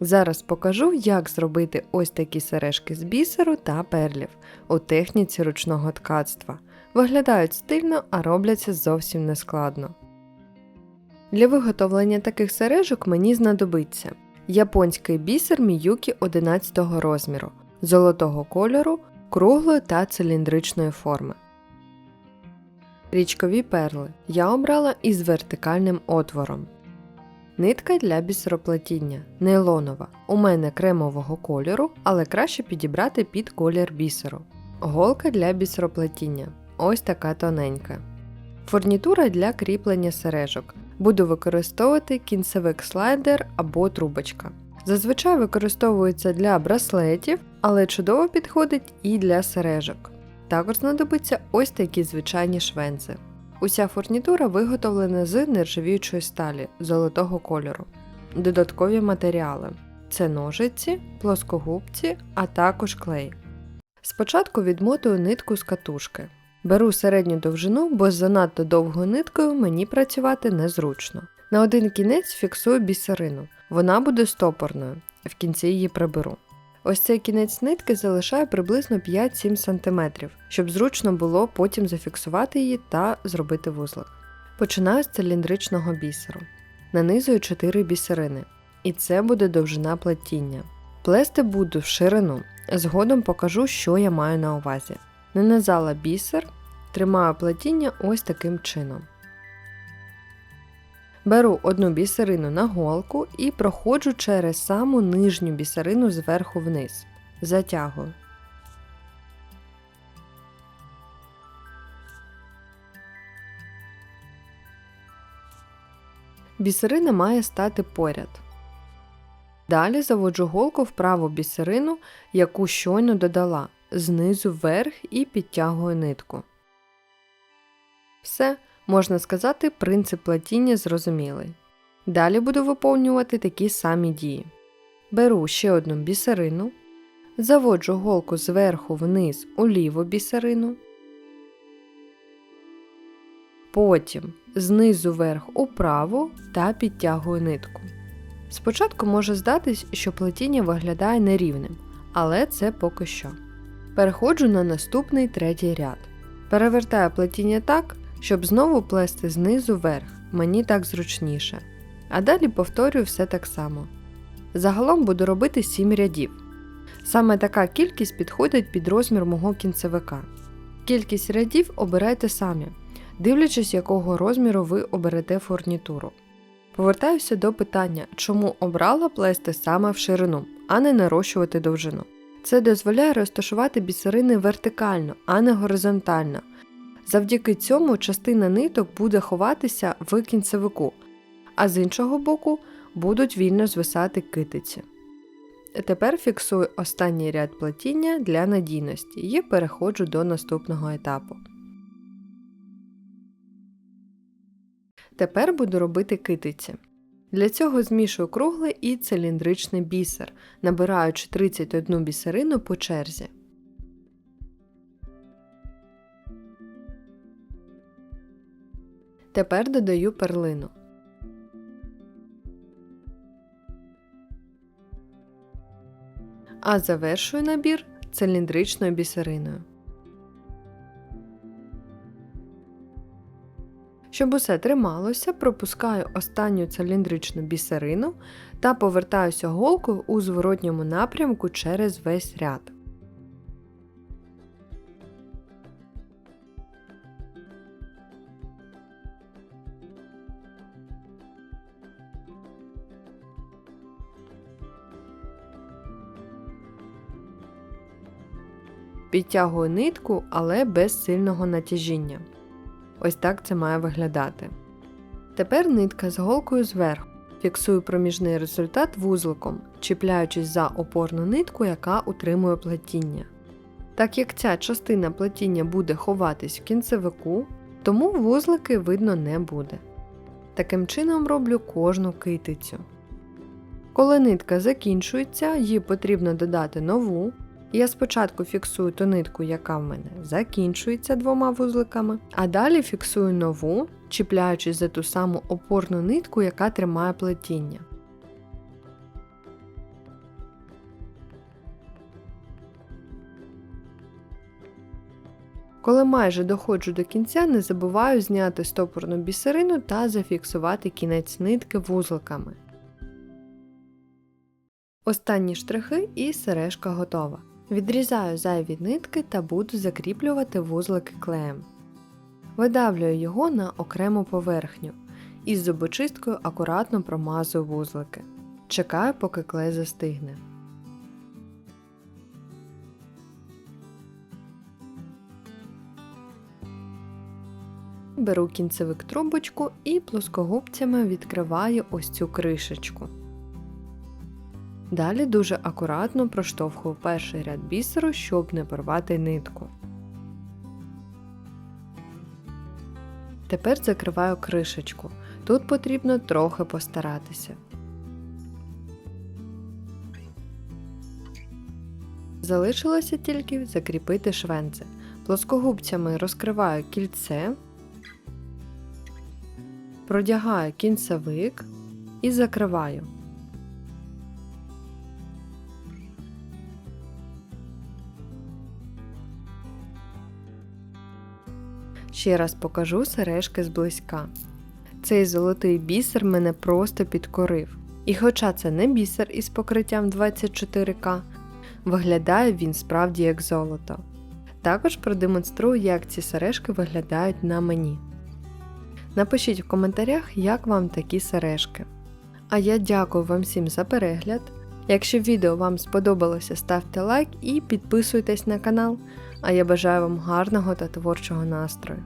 Зараз покажу, як зробити ось такі сережки з бісеру та перлів у техніці ручного ткацтва. Виглядають стильно, а робляться зовсім нескладно. Для виготовлення таких сережок мені знадобиться японський бісер Міюкі 11 розміру, золотого кольору, круглої та циліндричної форми. Річкові перли я обрала із вертикальним отвором. Нитка для бісероплетіння нейлонова. У мене кремового кольору, але краще підібрати під колір бісеру. Голка для бісероплетіння. Ось така тоненька. Фурнітура для кріплення сережок. Буду використовувати кінцевик слайдер або трубочка. Зазвичай використовується для браслетів, але чудово підходить і для сережок. Також знадобиться ось такі звичайні швензи. Уся фурнітура виготовлена з нержавіючої сталі золотого кольору. Додаткові матеріали це ножиці, плоскогубці, а також клей. Спочатку відмотую нитку з катушки. Беру середню довжину, бо з занадто довгою ниткою мені працювати незручно. На один кінець фіксую бісерину. Вона буде стопорною, в кінці її приберу. Ось цей кінець нитки залишаю приблизно 5-7 см, щоб зручно було потім зафіксувати її та зробити вузлик. Починаю з циліндричного бісеру. Нанизую 4 бісерини. І це буде довжина плетіння. Плести буду в ширину. Згодом покажу, що я маю на увазі. Нанизала бісер, тримаю плетіння ось таким чином. Беру одну бісерину на голку і проходжу через саму нижню бісерину зверху вниз. Затягую. Бісерина має стати поряд. Далі заводжу голку в праву бісерину, яку щойно додала, знизу вверх і підтягую нитку. Все, можна сказати, принцип плетіння зрозумілий. Далі буду виповнювати такі самі дії. Беру ще одну бісерину, заводжу голку зверху вниз у ліву бісерину, потім знизу вверх у праву та підтягую нитку. Спочатку може здатись, що плетіння виглядає нерівним, але це поки що. Переходжу на наступний третій ряд. Перевертаю плетіння так, щоб знову плести знизу вверх, мені так зручніше. А далі повторюю все так само. Загалом буду робити 7 рядів. Саме така кількість підходить під розмір мого кінцевика. Кількість рядів обирайте самі, дивлячись, якого розміру ви оберете фурнітуру. Повертаюся до питання, чому обрала плести саме в ширину, а не нарощувати довжину. Це дозволяє розташувати бісерини вертикально, а не горизонтально. Завдяки цьому частина ниток буде ховатися в кінцевику, а з іншого боку будуть вільно звисати китиці. Тепер фіксую останній ряд плетіння для надійності і переходжу до наступного етапу. Тепер буду робити китиці. Для цього змішую круглий і циліндричний бісер, набираючи 31 бісерину по черзі. Тепер додаю перлину. А завершую набір циліндричною бісериною. Щоб усе трималося, пропускаю останню циліндричну бісерину та повертаюся голкою у зворотньому напрямку через весь ряд. Підтягую нитку, але без сильного натяжіння. Ось так це має виглядати. Тепер нитка з голкою зверху. Фіксую проміжний результат вузликом, чіпляючись за опорну нитку, яка утримує плетіння. Так як ця частина плетіння буде ховатись в кінцевику, тому вузлики видно не буде. Таким чином роблю кожну китицю. Коли нитка закінчується, їй потрібно додати нову. Я спочатку фіксую ту нитку, яка в мене закінчується двома вузликами, а далі фіксую нову, чіпляючись за ту саму опорну нитку, яка тримає плетіння. Коли майже доходжу до кінця, не забуваю зняти стопорну бісерину та зафіксувати кінець нитки вузликами. Останні штрихи і сережка готова. Відрізаю зайві нитки та буду закріплювати вузлики клеєм. Видавлюю його на окрему поверхню і з зубочисткою акуратно промазую вузлики. Чекаю, поки клей застигне. Беру кінцевик трубочку і плоскогубцями відкриваю ось цю кришечку. Далі дуже акуратно проштовхую перший ряд бісеру, щоб не порвати нитку. Тепер закриваю кришечку. Тут потрібно трохи постаратися. Залишилося тільки закріпити швенце. Плоскогубцями розкриваю кільце, продягаю кінцевик і закриваю. Ще раз покажу сережки зблизька. Цей золотий бісер мене просто підкорив. І хоча це не бісер із покриттям 24К, виглядає він справді як золото. Також продемонструю, як ці сережки виглядають на мені. Напишіть в коментарях, як вам такі сережки. А я дякую вам всім за перегляд. Якщо відео вам сподобалося, ставте лайк і підписуйтесь на канал. А я бажаю вам гарного та творчого настрою.